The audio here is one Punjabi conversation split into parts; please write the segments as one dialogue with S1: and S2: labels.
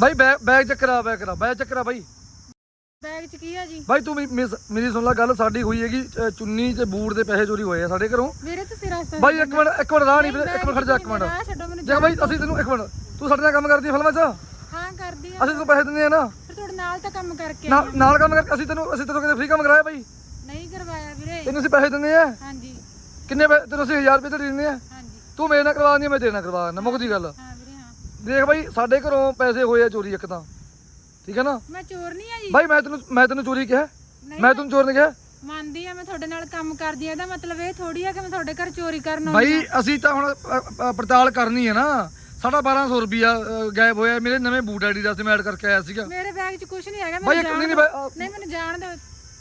S1: ਬਾਈ ਬੈਗ ਚੱਕ ਕਰਾ ਬੈਗ ਕਰਾ ਬੈਗ ਚੱਕ ਕਰਾ ਬਾਈ।
S2: ਬੈਗ 'ਚ ਕੀ ਆ ਜੀ?
S1: ਬਾਈ ਤੂੰ ਮੇਰੀ- ਸੁਣ ਲੈ ਗੱਲ ਸਾਡੀ ਹੋਈ ਹੈਗੀ ਅ, ਚੁੰਨੀ ਤੇ ਬੂਟ ਦੇ ਪੈਸੇ ਚੋਰੀ ਹੋਏ ਆ ਸਾਡੇ ਘਰੋਂ।
S2: ਵੀਰੇ ਤੁਸੀਂ ਰਸਤਾ
S1: ਬਾਈ ਇੱਕ ਮਿੰਟ ਇੱਕ ਮਿੰਟ ਰਾਹ ਨਹੀਂ ਇੱਕ ਮਿੰਟ ਖੜ ਜਾ ਇੱਕ ਮਿੰਟ।
S2: ਰਾਹ ਛੱਡੋ ਮੈਨੂੰ
S1: ਜੇ ਬਾਈ ਅਸੀਂ ਤੈਨੂੰ ਇੱਕ ਮਿੰਟ ਤੂੰ ਸਾਡੇ ਨਾਲ ਕੰਮ ਕਰਦੀ ਆ ਫਿਲਮਾਂ 'ਚ?
S2: ਹਾਂ ਕਰਦੀ ਆ।
S1: ਅਸੀਂ ਤੈਨੂੰ ਪੈਸੇ ਦਿੰਦੇ ਆ ਨਾ।
S2: ਫਿਰ ਤੁਹਾਡੇ ਨਾਲ ਤਾਂ ਕੰਮ ਕਰਕੇ ਆਈ
S1: ਨਾਲ ਨਾਲ ਕੰਮ ਕਰ ਅਸੀਂ ਤੈਨੂੰ ਅਸੀਂ ਤੈਨੂੰ ਕਿਤੇ ਫ੍ਰੀ ਕੰਮ ਕਰਾਇਆ ਬਾਈ?
S2: ਨਹੀਂ ਕਰਵਾਇਆ ਵੀਰੇ।
S1: ਤੈਨੂੰ ਅਸੀਂ ਪੈਸੇ ਦਿੰਦੇ ਆ?
S2: ਹਾਂਜੀ।
S1: ਕਿੰਨੇ ਪੈ- ਤੈਨੂੰ ਅਸੀਂ 1000 ਰੁਪਏ ਤੇ ਦਿੰਦੇ ਆ।
S2: ਹਾਂਜੀ।
S1: ਤੂੰ ਮੇਰੇ ਨਾਲ ਕਰਵਾ ਦਿੰਦੀ ਆ, ਮੈਂ ਤੇਰੇ ਨਾਲ ਕਰਵਾ ਦਿੰਦਾ ਮੁੱਕਦੀ ਗੱਲ।
S2: ਹਾਂ
S1: ਦੇਖ ਬਾਈ ਸਾਡੇ ਘਰੋਂ ਪੈਸੇ ਹੋਏ ਆ ਚੋਰੀ ਇੱਕ ਤਾਂ। ਠੀਕ ਹੈ ਨਾ?
S2: ਮੈਂ ਚੋਰ ਨਹੀਂ ਆ ਜੀ
S1: ਬਾਈ ਮੈਂ ਤੈਨੂੰ ਮੈਂ ਤੈਨੂੰ ਚੋਰੀ ਕਿਹਾ।
S2: ਨਹੀਂ
S1: ਮੈਂ ਤੈਨੂੰ ਚੋਰ ਨਹੀਂ ਕਿਹਾ।
S2: ਮੰਨਦੀ ਆ ਮੈਂ ਤੁਹਾਡੇ ਨਾਲ ਕੰਮ ਕਰਦੀ ਆ। ਇਹਦਾ ਮਤਲਬ ਇਹ ਥੋੜੀ ਆ ਕਿ ਮੈਂ ਤੁਹਾਡੇ ਘਰ ਚੋਰੀ ਕਰਨ ਆਉਂਦੀ
S1: ਬਾਈ ਅਸੀਂ ਤਾਂ ਹੁਣ ਅ, ਅ, ਪੜਤਾਲ ਕਰਨੀ ਹੈ ਨਾ। ਸਾਡਾ 1200 ਰੁਪਿਆ ਗਾਇਬ ਹੋਇਆ। ਮੇਰੇ ਨਵੇਂ ਬੂਟ ਆਈਡੀ ਦਾ ਮੈਂ ਐਡ ਕਰਕੇ ਆਇਆ ਸੀਗਾ।
S2: ਮੇਰੇ ਬੈਗ 'ਚ ਕੁਝ ਨਹੀਂ ਹੈਗਾ
S1: ਬਾਈ
S2: ਮੈਨੂੰ
S1: ਇੱਕ ਨਹੀਂ
S2: ਜਾਣ
S1: ਨਹੀਂ
S2: ਦਿਓ।
S1: ਬਾਈ, ਅ,
S2: ਨਹੀਂ ਮੈਨੂੰ ਜਾਣ ਦਿਓ।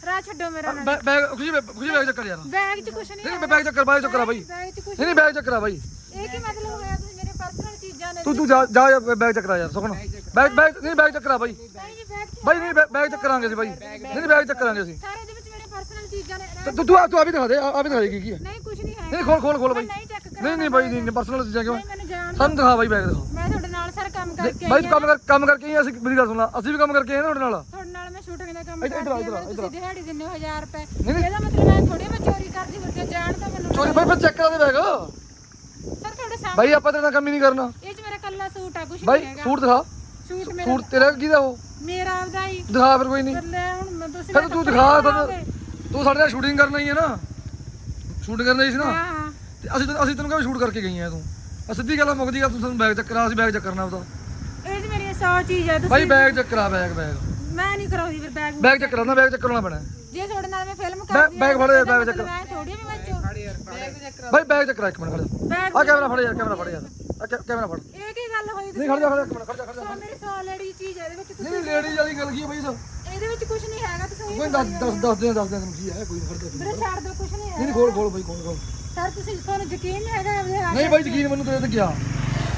S2: ਰਾਹ ਛੱਡੋ ਮੇਰਾ ਨਾਲ।
S1: ਬੈ- ਬੈਗ ਬੈ- ਖੁਸ਼ੀ ਬੈਗ ਚੱਕਰ ਯਾਰ। ਨਹੀਂ
S2: ਬੈਗ 'ਚ ਕੁਝ ਨਹੀਂ
S1: ਨਹੀਂ ਬੈਗ ਚੱਕਰ ਬਾਈ ਚੱਕਰ ਆ ਬਾਈ।
S2: ਬੈਗ 'ਚ ਕੁਝ
S1: ਨਹੀਂ ਨਹੀਂ ਬੈਗ ਚੱਕਰ ਆ ਬਾਈ।
S2: ਇਹ ਕੀ ਮਤਲਬ ਹੋਇਆ ਤੁਸੀਂ ਮੇਰੇ ਪਰਸਨਲ ਚੀਜ਼ਾਂ ਨੇ
S1: ਤੂੰ ਤੂੰ ਜਾ ਜਾ ਜਾ, ਬੈਗ ਚੱਕਰ ਯਾਰ ਸੁਖਣ ਬੈਗ ਬੈਗ ਨਹੀਂ ਬੈਗ ਚੱਕਰ ਬਾਈ।
S2: ਬਾਈ ਜੀ ਬੈਗ 'ਚ
S1: ਬਾਈ ਨਹੀਂ ਬੈ- ਬੈਗ ਚੱਕਰਾਂਗੇ ਅਸੀਂ ਬਾਈ। ਨਹੀਂ ਨਹੀਂ ਬੈਗ ਚੱਕਰਾਂਗੇ ਅਸੀਂ।
S2: ਸਾਰੇ ਦੇ ਵਿੱਚ ਮੇਰੇ ਪਰਸਨਲ ਚੀਜ਼ਾਂ ਨੇ
S1: ਤੇ ਤੂੰ ਤੂੰ ਆ ਤੂੰ ਆ ਵੀ ਦਿਖਾ ਦੇ ਆ ਆ ਵੀ ਦਿਖਾ ਦੇ ਕੀ ਕੀ ਹੈ।
S2: ਨਹੀਂ ਕੁਝ ਨਹੀਂ ਹੈ
S1: ਨਹੀਂ ਖੋਲ ਖੋਲ ਖੋਲ ਬਾਈ।
S2: ਨਹੀਂ ਚੈੱਕ ਕਰਾ
S1: ਨਹੀਂ ਨਹੀਂ ਬਾਈ ਨਹੀਂ ਪਰਸਨਲ ਚੀਜ਼ਾਂ ਕਿਉਂ?
S2: ਨਹੀਂ ਮੈਨੂੰ ਜਾਣ ਦਿਓ।
S1: ਸਾਨੂੰ ਦਿਖਾ ਬਾਈ ਬੈਗ ਦਿਖਾ।
S2: ਮੈਂ ਤੁਹਾਡੇ ਨਾਲ ਸਰ ਕੰਮ ਕਰਕੇ
S1: ਬਾਈ
S2: ਆਈ
S1: ਤੂੰ ਕੰਮ ਕਰ ਕੰਮ ਕਰਕੇ ਹੀ ਆ, ਅਸੀਂ ਮੇਰੀ ਗੱਲ ਸੁਣ ਲਾ। ਅਸੀਂ ਵੀ ਕੰਮ ਕਰਕੇ ਆਏ ਨਾ ਤੁਹਾਡੇ ਨਾਲ।
S2: ਤੁਹਾਡੇ ਨਾਲ ਮੈਂ ਸ਼ੂਟਿੰਗ ਦਾ ਕੰਮ
S1: ਇੱਧਰ-
S2: ਕਰਦੀ ਆ
S1: ਇੱਧਰ ਆ,
S2: ਮੈਨੂੰ
S1: ਇੱਧਰ ਆ।
S2: ਤੁਸੀਂ ਦਿਹਾੜੀ ਦਿੰਦੇ ਹੋ 1000 ਰੁਪਏ।
S1: ਨਹੀਂ।
S2: ਇਹਦਾ ਮਤਲਬ ਮੈਂ ਥੋੜੀ ਮੈਂ ਚੋਰੀ ਕਰਦੀ ਹਾਂ, ਜਾਣ ਤਾਂ ਮੈਨੂੰ
S1: ਚੋਰੀ ਬਾਈ ਫਿਰ ਚੈੱਕ ਕਰਾ ਦੇ ਬੈਗ।
S2: ਸਰ ਤੁਹਾਡੇ ਸਾਹਮਣੇ
S1: ਬਾਈ ਆਪਾਂ ਤੇਰੇ ਨਾਲ ਕੰਮ ਹੀ ਨਹੀਂ ਕਰਨਾ।
S2: ਇਹ 'ਚ ਮੇਰਾ ਕੱਲਾ ਸੂਟ ਆ
S1: ਬਾਈ
S2: ਨਹੀਂ ਹੈਗਾ।
S1: ਸੂਟ ਦਿਖਾ।
S2: ਸੂਟ ਮੇਰਾ
S1: ਸੂਟ ਤੇਰਾ ਕਿਹਦਾ ਉਹ?
S2: ਮੇਰਾ ਆਪਦਾ ਹੀ।
S1: ਦਿਖਾ ਫਿਰ ਕੋਈ ਨਹੀਂ
S2: ਕਰ ਲੈ ਹੁਣ ਮੈਂ ਤੁਸੀਂ
S1: ਫਿਰ ਤੂੰ ਦਿਖਾ ਤੂੰ ਸਾਡੇ ਨਾਲ ਸ਼ੂਟਿੰਗ ਕਰਨ ਆਈ ਹੈ ਨਾ। ਸ਼ੂਟ ਕਰਨ ਆਈ ਸੀ ਨਾ।
S2: ਹਾਂ
S1: ਤੇ ਅਸੀਂ ਤੈਨੂੰ- ਅਸੀਂ ਤੈਨੂੰ ਕਿਹਾ ਸ਼ੂਟ ਕਰਕੇ ਗਈ ਆ ਤੂੰ। ਆ ਸਿੱਧੀ ਗੱਲ ਆ, ਮੁੱਕਦੀ ਗੱਲ ਤੂੰ ਸਾਨੂੰ ਬੈਗ ਚੱਕਰਾ ਅਸੀਂ ਬੈਗ ਚੱਕਰਨਾ ਉਹਦਾ
S2: ਇਹ 'ਚ ਮੇਰੀ 100 ਚੀਜ਼ ਹੈ
S1: ਬਾਈ
S2: ਤੁਸੀਂ
S1: ਬੈਗ ਚੱਕਰਾ ਬੈਗ ਬੈਗ
S2: ਮੈਂ ਨਹੀਂ ਕਰਾਉਂਦੀ ਫਿਰ ਬੈਗ
S1: ਬੈਗ ਚੱਕਰਾਣਾ ਬੈਗ ਚੱਕਰਾਉਣਾ ਪੈਣਾ।
S2: ਜੇ ਤੁਹਾਡੇ ਨਾਲ ਮੈਂ ਫਿਲਮ ਕਰਦੀ
S1: ਬੈਗ ਫੜ, ਬੈਗ ਚੱਕ।
S2: ਮੈਂ ਥੋੜੀ ਵੀ ਮੈਂ ਚੋ
S1: ਬਾਈ ਬੈਗ ਚੱਕਰਾ ਇੱਕ ਮਿੰਟ ਖੜ ਜਾ
S2: ਬੈਗ
S1: ਆ ਕੈਮਰਾ ਫੜ ਯਾਰ ਕੈਮਰਾ ਫੜ ਯਾਰ। ਕੈ- ਕੈਮਰਾ ਫੜ।
S2: ਇਹ ਕੀ ਗੱਲ ਹੋਈ
S1: ਨਹੀਂ ਖੜ ਜਾ ਖੜ ਜਾ ਖੜ ਜਾ ਖੜ ਜਾ।
S2: ਸੋ ਮੇਰੀ 100 ਲੜੀ ਚੀਜ਼ ਹੈ ਇਹਦੇ ਵਿੱਚ ਤੁਸੀਂ
S1: ਨਹੀਂ ਲੇਡੀ ਵਾਲੀ ਗੱਲ ਕੀ ਹੈ ਬਾਈ ਇਹਦਾ
S2: ਇਹਦੇ ਵਿੱਚ ਕੁਝ ਨਹੀਂ ਹੈਗਾ ਤੁਸੀਂ
S1: ਕੋਈ ਦੱਸ ਦੱਸ ਦੱਸ ਦੇ ਦੱਸ ਦੇ ਤੈਨੂੰ ਕੀ ਹੈ ਕੋਈ ਨਹੀਂ ਖੜ ਜਾ
S2: ਵੀਰੇ ਛੱਡ ਦਿਓ ਕੁਝ ਨਹੀਂ ਹੈਗਾ
S1: ਨਹੀਂ ਖੋਲ ਖੋਲ ਬਾਈ ਖੋਲ ਖੋਲ।
S2: ਸਰ ਤੁਸੀਂ ਤੁਹਾਨੂੰ ਯਕੀਨ ਨਹੀਂ ਹੈਗਾ ਆਪਦੇ ਆਪ
S1: ਨਹੀਂ ਬਾਈ ਯਕੀਨ ਮੈਨੂੰ ਤੇਰੇ ਤੇ ਗਿਆ।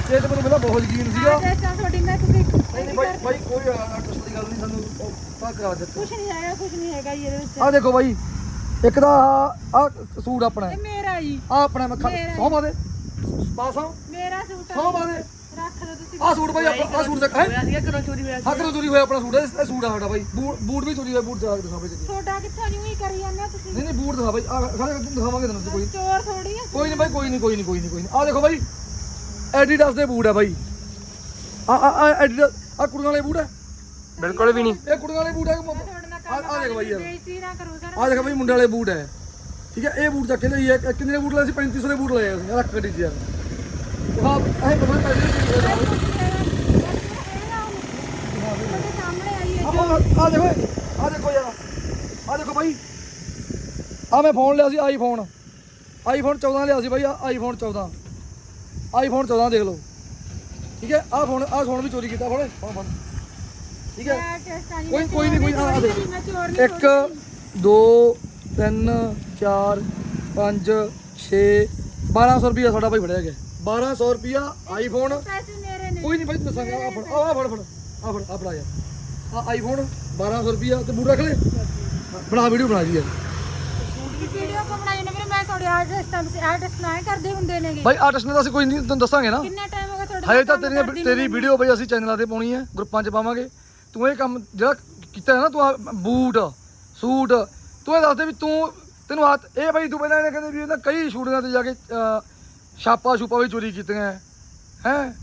S1: ਤੇ ਤੇ ਮੈਨੂੰ ਪਹਿਲਾਂ ਬਹੁਤ ਯਕੀਨ ਸੀਗਾ।
S2: ਐਡਰੈਸ ਤੁਹਾਡੀ ਮੈਂ ਤੁਸੀਂ
S1: ਨਹੀਂ ਨਹੀਂ ਬਾਈ ਬਾਈ ਕੋਈ ਆਰਟਿਸਟ ਦੀ ਗੱਲ ਨਹੀਂ ਸਾਨੂੰ ਪਾ ਕਰਾ ਦੇ
S2: ਕੁਝ ਨਹੀਂ ਹੈਗਾ ਕੁਝ ਨਹੀਂ ਹੈਗਾ ਜੀ ਇਹਦੇ ਵਿੱਚ।
S1: ਆ ਦੇਖੋ ਬਾਈ ਇੱਕ ਦਾ ਆ ਸੂਟ ਆਪਣਾ
S2: ਇਹ ਮੇਰਾ ਜੀ।
S1: ਆ ਆਪਣਾ ਮੈਂ
S2: ਮੇਰਾ।
S1: ਸੌ
S2: ਮੇਰਾ ਸੂਟ
S1: ਸੌ ਪਾ ਦੇ
S2: ਰੱਖ ਲਓ ਤੁਸੀਂ।
S1: ਆ ਸੂਟ ਬਾਈ ਆਪਣਾ ਆ ਸੂਟ ਦੇਖ ਹੈ?
S3: ਹੋਇਆ ਸੀਗਾ ਘਰੋਂ ਚੋਰੀ ਹੋਇਆ
S1: ਹਾਂ ਕਰੋ ਚੋਰੀ ਹੋਇਆ ਆਪਣਾ ਸੂਟ? ਹੈ ਇਹ ਸੂਟ ਆ ਸਾਡਾ ਬਾਈ ਬੂਟ ਬੂਟ ਵੀ ਚੋਰੀ ਹੋਇਆ ਬੂਟ ਦਿਖਾ ਦਿਖਾ ਬਾਈ ਜੀ।
S2: ਛੋਟਾ ਕਿੱਥੋਂ ਜਿਉਂ ਹੀ ਕਰੀ ਜਾਂਦੇ ਹੋ ਤੁਸੀਂ?
S1: ਨਹੀਂ ਨਹੀਂ ਬੂਟ ਦਿਖਾ ਬਾਈ ਆ ਖੜੇ ਦਿਖਾਵਾਂਗੇ ਤੈਨੂੰ ਕੋਈ।
S2: ਚੋਰ ਥੋੜੀ ਆ।
S1: ਕੋਈ ਨਹੀਂ ਬਾਈ ਕੋਈ ਨਹੀਂ ਕੋਈ ਨਹੀਂ ਕੋਈ ਨਹੀਂ ਕੋਈ ਨਹੀਂ ਆ ਦੇਖੋ ਬਾਈ ਐਡੀਡਾਸ ਦੇ ਬੂਟ ਆ ਬਾਈ ਆ ਆ ਆ ਐਡੀਡਾਸ ਆ ਕੁੜੀਆਂ ਵਾਲੇ ਬੂਟ ਆ।
S3: ਬਿਲਕੁਲ ਵੀ ਨਹੀਂ
S1: ਇਹ ਕੁੜੀਆਂ ਵਾਲੇ ਬੂਟ ਆ ਕਿ
S2: ਤੁਹਾਡੇ ਨਾਲ
S1: ਆ
S2: ਕੰਮ
S1: ਆ ਦੇਖ ਬਾਈ ਯਾਰ
S2: ਬੇਇੱਜ਼ਤੀ ਨਾ ਕਰੋ ਸਰ।
S1: ਆ ਦੇਖ ਬਾਈ ਮੁੰਡੇ ਵਾਲੇ ਬੂਟ ਹੈ ਠੀਕ ਹੈ ਇਹ ਬੂਟ ਚੱਕ ਕੇ ਲਈ ਹੈ ਕਿੰਨੇ ਦੇ ਬੂਟ ਲਏ ਸੀ? 3500 ਦੇ ਬੂਟ ਲਏ ਆ ਅਸੀਂ ਰੱਖ ਗੱਡੀ 'ਚ ਯਾਰ ਹਾਂ ਇਹ ਪਤਾ ਆ ਦੇਖੋ ਆ ਦੇਖੋ ਯਾਰ ਆ ਦੇਖੋ ਬਾਈ। ਆ ਮੈਂ ਫੋਨ ਲਿਆ ਸੀ ਆਈਫੋਨ ਆਈਫੋਨ 14 ਲਿਆ ਸੀ ਬਾਈ ਆ ਆਈਫੋਨ 14 ਆਈਫੋਨ 14 ਦੇਖ ਲਓ। ਠੀਕ ਹੈ ਆ ਫੋਨ ਆ ਫੋਨ ਵੀ ਚੋਰੀ ਕੀਤਾ ਫੋਨ ਫੜ ਠੀਕ ਹੈ ਕੋਈ ਕੋਈ ਨਹੀਂ ਕੋਈ ਆ ਦੇਖ।
S2: ਮੈਂ ਚੋਰ ਨਹੀਂ
S1: ਇੱਕ ਦੋ ਤਿੰਨ ਚਾਰ ਪੰਜ 6 1200 ਰੁਪਿਆ ਸਾਡਾ ਭਾਈ ਫੜਿਆ ਗਿਆ। 1200 ਰੁਪਿਆ ਆਈਫੋਨ
S2: ਪੈਸੇ ਮੇਰੇ ਨੇ
S1: ਕੋਈ ਨਹੀਂ ਭਾਈ ਦੱਸਾਂਗਾ। ਆ ਫੜ ਆ ਫੜ ਫੜ ਆ ਫੜ ਆ ਫੜਾ ਯਾਰ। ਆ ਆਈਫੋਨ 1200 ਰੁਪਿਆ ਤੇ ਬੂਟ ਰੱਖ ਲੈ। ਬਣਾ ਵੀਡੀਓ ਬਣਾ ਜੀ ਯਾਰ।
S2: ਵੀਡੀਓ ਕੋ ਬਣਾਈ ਨੇ ਵੀਰੇ? ਮੈਂ ਤੁਹਾਡੇ ਆਰਟਿਸਟਾਂ ਦੇ ਆਰਟਿਸਟ ਨਾ ਕਰਦੇ ਹੁੰਦੇ ਨੇਗੇ।
S1: ਭਾਈ ਆਰਟਿਸਟ ਨੇ ਤਾਂ ਅਸੀਂ ਕੋਈ ਨਹੀਂ ਤੁਹਾਨੂੰ ਦੱਸਾਂਗੇ ਨਾ।
S2: ਕਿੰਨਾ ਟਾਈਮ ਹੋ ਗਿਆ ਤੁਹਾਡੇ
S1: ਹਜੇ ਤਾਂ ਤੇਰੀ? ਵੀਡੀਓ ਬਈ ਅਸੀਂ ਚੈਨਲਾਂ ਤੇ ਪਾਉਣੀ ਹੈ ਗਰੁੱਪਾਂ 'ਚ ਪਾਵਾਂਗੇ। ਤੂੰ ਇਹ ਕੰਮ ਜਿਹੜਾ ਕੀਤਾ ਹੈ ਨਾ ਤੂੰ ਬੂਟ ਸੂਟ ਤੂੰ ਇਹ ਦੱਸ ਦੇ ਵੀ ਤੂੰ ਤੈਨੂੰ ਹੱਥ ਇਹ ਬਈ ਤੂੰ ਪਹਿਲਾਂ ਇਹਨੇ ਕਹਿੰਦੇ ਵੀ ਇਹਨਾਂ ਕਈ ਸ਼ੂਟਿੰਗਾਂ ਤੇ ਜਾ ਕੇ ਛਾਪਾ ਛੂਪਾ ਵੀ ਚੋਰੀ ਕੀਤੀਆਂ ਹੈ?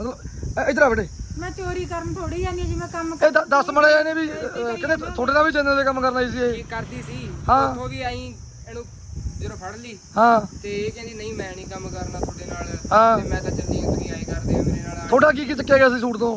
S1: ਮਤਲਬ ਇੱਧਰ ਆ ਬੇਟੇ।
S2: ਮੈਂ ਚੋਰੀ ਕਰਨ ਥੋੜੀ ਹਾਂ ਜੀ ਮੈਂ ਕੰਮ
S1: ਇਹ ਦ- ਦੱਸ ਮੜਾ ਇਹਨੇ ਵੀ ਅਹ, ਕਹਿੰਦੇ ਤੁਹਾਡੇ ਨਾਲ ਵੀ ਚੈਨਲ ਤੇ ਕੰਮ ਕਰਨਾ ਸੀ ਇਹ।
S3: ਕੀ ਕਰਦੀ ਸੀ।
S1: ਹਾਂ।
S3: ਉੱਥੋਂ ਵੀ ਆਈ ਇਹਨੂੰ ਜਦੋਂ ਫੜ ਲਈ।
S1: ਹਾਂ।
S3: ਤੇ ਇਹ ਕਹਿੰਦੀ ਨਹੀਂ ਮੈਂ ਨਹੀਂ ਕੰਮ ਕਰਨਾ ਤੁਹਾਡੇ ਨਾਲ। ਤੇ ਮੈਂ ਤਾਂ ਚੱਲੀ ਹਾਂ ਤੁਸੀਂ ਆਏ ਕਰਦੇ ਆ ਮੇਰੇ ਨਾਲ ਆ
S1: ਤੁਹਾਡਾ ਕੀ ਕੀ ਚੱਕਿਆ ਗਿਆ ਸੀ ਸੂਟ ਤੋਂ?